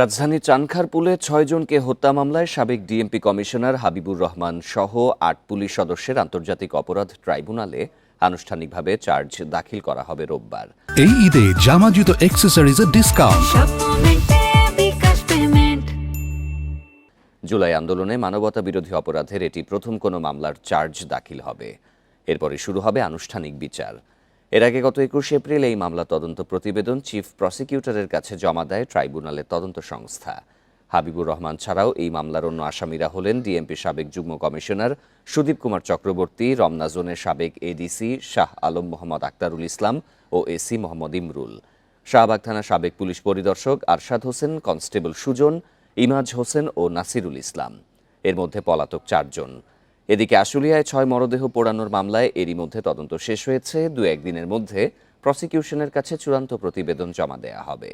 রাজধানীর চানখারপুলে ছয়জনকে হত্যা মামলায় সাবেক ডিএমপি কমিশনার হাবিবুর রহমান সহ আট পুলিশ সদস্যের আন্তর্জাতিক অপরাধ ট্রাইব্যুনালে আনুষ্ঠানিকভাবে চার্জ দাখিল করা হবে রোববার। এই ঈদে জামা জুতো অ্যাক্সেসরিজের ডিসকাউন্ট জুলাই আন্দোলনে মানবতা বিরোধী অপরাধের এটি প্রথম কোনো মামলার চার্জ দাখিল হবে। এরপরে শুরু হবে আনুষ্ঠানিক বিচার। এর আগে গত একুশে এপ্রিল এই মামলা তদন্ত প্রতিবেদন চিফ প্রসিকিউটরের কাছে জমা দেয় ট্রাইব্যুনালের তদন্ত সংস্থা। হাবিবুর রহমান ছাড়াও এই মামলার অন্য আসামিরা হলেন ডিএমপি সাবেক যুগ্ম কমিশনার সুদীপ কুমার চক্রবর্তী, রমনা জোনের সাবেক এডিসি শাহ আলম মোহাম্মদ আক্তারুল ইসলাম ও এসি মোহাম্মদ ইমরুল। শাহবাগ থানার সাবেক পুলিশ পরিদর্শক আরশাদ হোসেন, কনস্টেবল সুজন, ইমাজ হোসেন ও নাসিরুল ইসলাম। এর মধ্যে পলাতক চারজন। এদিকে আশুলিয়ায় ছয় মরদেহ পোড়ানোর মামলায় এরই মধ্যে তদন্ত শেষ হয়েছে। দু একদিনের মধ্যে প্রসিকিউশনের কাছে চূড়ান্ত প্রতিবেদন জমা দেয়া হবে।